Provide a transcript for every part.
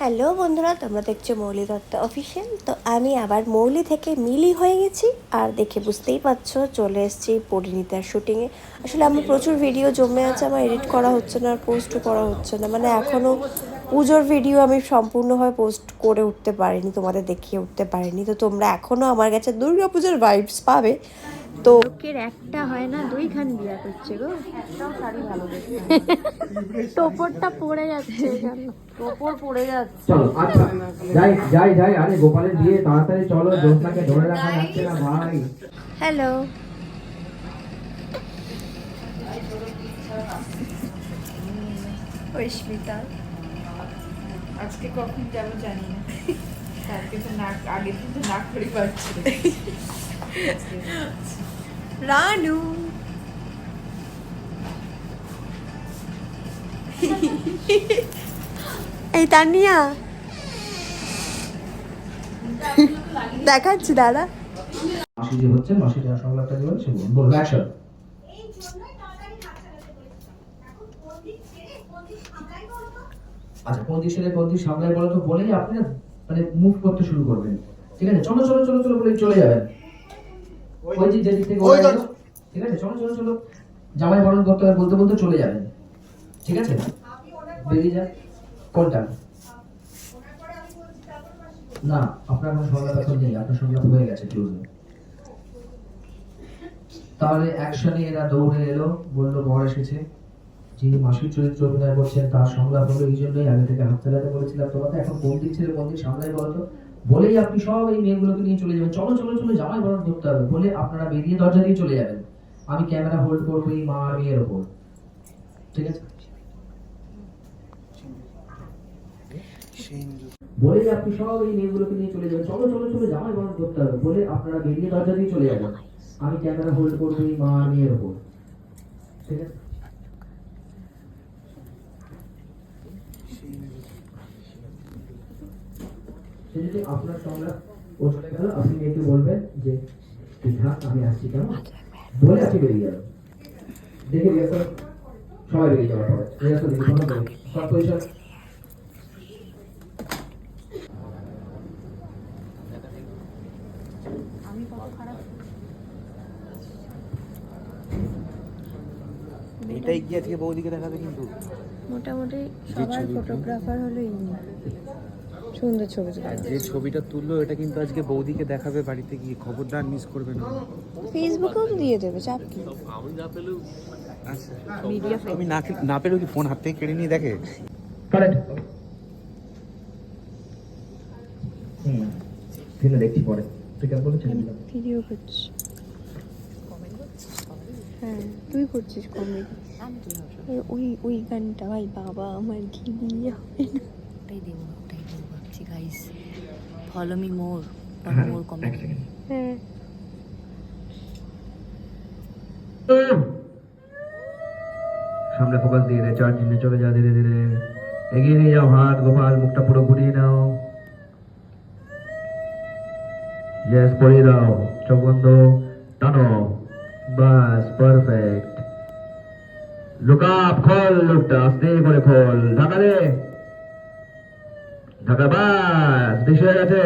Hello বন্ধুরা, তোমরা দেখছ মৌলি দত্ত অফিসিয়াল তো আমি আবার মৌলি থেকে মিলি হয়ে গেছি আর দেখে বুঝতেই পারছ, চলে এসেছি পরিণীতার শুটিংয়ে আসলে আমার প্রচুর ভিডিও জমে আছে, আমার এডিট করা হচ্ছে না, আর পোস্টও করা হচ্ছে না। মানে এখনও পুজোর ভিডিও আমি সম্পূর্ণভাবে পোস্ট করে উঠতে পারিনি, তোমাদের দেখিয়ে উঠতে পারিনি। তো তোমরা এখনও আমার কাছে দুর্গা পুজোর ভাইবস পাবে। তো লোকের একটা হয় না দুইখান বিয়া করছে গো। একটাও শাড়ি ভালো টোপরটা পড়ে যাচ্ছে ওপর পড়ে যাচ্ছে। চলো আচ্ছা যাই যাই যাই আরে গোপালের বিয়ে তাড়াতাড়ি চলো জ্যোৎস্নাকে ধরে রাখা যাচ্ছে না ভাই। হ্যালো। ঐস্মিতা আজকে কখন যাব জানি না। তো নাক আগে তো নাক করে পাচ্ছি রানু। এই তানিয়া। দেখাচ্ছি, দাদা। মাসি যে হচ্ছে, মাসি যার সংলাপটা দেবেন সে বলুন অ্যাকশন আচ্ছা কোন দিক ছেড়ে কোন দিক সামলায় বলো তো, বলেই আপনি মানে মুভ করতে শুরু করবেন। ঠিক আছে, চলো চলো চলো চলো, বলে চলে যাবেন। ওই যে যেদিক থেকে ওরা ঠিক আছে চলো চলো চলো। জামাই বরণ করতে হবে বলতে বলতে চলে যাবেন ঠিক আছে? বেরিয়ে যান কোনটা? না আপনার কোনো সংলাপ এখন নেই। আপনার সংলাপ হয়ে গেছে ক্লোজে তাহলে অ্যাকশনে এরা দৌড়ে এলো বলল বর এসেছে। যিনি মাসির চরিত্র অভিনয় করছেন তার সংলাপ হলো এই জন্যই আগে থেকে হাত চালাতে বলেছিলাম তোমাকে। এখন কোন দিক ছেড়ে কোন দিক সামলাই বলো তো। বলেই আপনি সব এই মেয়েগুলোকে নিয়ে চলে যাবেন। চলো চলো চলো, জামাই বরণ করতে হবে। বলে আপনারা বেরিয়ে দরজা দিয়ে চলে যাবেন। আমি ক্যামেরা হোল্ড করব এই মা মেয়ের ওপর। ঠিক আছে? বলেই আপনি সব এই মেয়েগুলোকে নিয়ে চলে যাবেন। চলো চলো চলো, জামাই বরণ করতে হবে। বলে আপনারা বেরিয়ে দরজা দিয়ে চলে যাবেন। আমি ক্যামেরা হোল্ড করব এই মা মেয়ের ওপর। ঠিক আছে? সে যদি আপনার ও চলে গেল আপনি মেয়েকে বলবেন যে তুই থাক আমি আসছি কেমন? বলে আপনি বেরিয়ে যাবেন দেখে রিহার্সাল সবাই বেরিয়ে যাওয়ার পরে। রিহার্সাল দেখে বন্ধ করে সব পজিশন এটাই কি আজকে বৌদিকে দেখাবে কিন্তু। মোটামুটি সবার ফটোগ্রাফার হলো ইনি। সুন্দর ছবি যে ছবিটা তুললো এটা কিন্তু আজকে বৌদিকে দেখাবে বাড়িতে গিয়ে। খবরদার মিস করবে না। ফেসবুকেও তো দিয়ে দেবে চাপ কি? আচ্ছা। আমি না না পেলেও কি ফোন হাত থেকে কেড়ে নিয়ে দেখে? কারেক্ট হুম ফিরে দেখছি পরে। তুই কেমন বলেছিস ভিডিও করছি। হ্যাঁ তুই করছিস কমেডি ওই ওই গানটা ভাই বাবা আমার কি বিয়ে হবে না। ওটাই দেবো। গাইস ফলো মি মোর হ্যাঁ মোর কমেন্ট হ্যাঁ সামনে ফোকাস দিয়ে দে চার চিহ্নে চলে যা ধীরে ধীরে। এগিয়ে নিয়ে যাও হাত গোপাল মুখটা পুরো ঘুরিয়ে নাও। ইয়েস পরিয়ে দাও। চোখ বন্ধ। টানো। বাস পারফেক্ট লুক আপ খোল লুকটা। আস্তে করে খোল। ঢাকা দে। ঢাকা, বাস, বেশি হয়ে গেছে।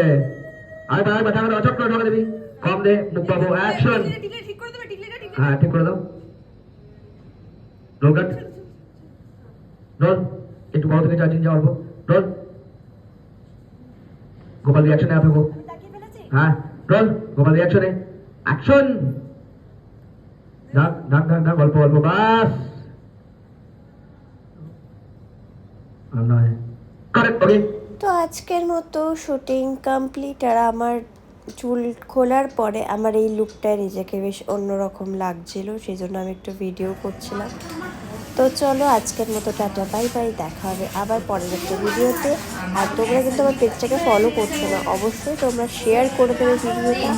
আর বার বার ঢাকা দাও চট করে ঢাকা দিবি। কম দে, মুখ পাবো। অ্যাকশন হ্যাঁ ঠিক করে দাও। রোল কাট। রোল, একটু বড় থেকে চার দিন অল্প। রোল। গোপাল রিয়াকশনে আছে গো হ্যাঁ রোল, গোপাল রিয়াকশনে অ্যাকশন ডাক ডাক ডাক ডাক অল্প অল্প, বাস। আর নয়। কারেক্ট ওকে তো আজকের মতো শুটিং কমপ্লিট আর আমার চুল খোলার পরে আমার এই লুকটায় নিজেকে বেশ অন্যরকম লাগছিল সেই জন্য আমি একটু ভিডিও করছিলাম। তো চলো আজকের মতো টাটা বাই বাই দেখা হবে আবার পরের একটা ভিডিওতে আর তোমরা কিন্তু আমার পেজটাকে ফলো করছ না, অবশ্যই তোমরা শেয়ার করে দেবে ভিডিওটা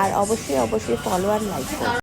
আর অবশ্যই অবশ্যই ফলো আর লাইক করো।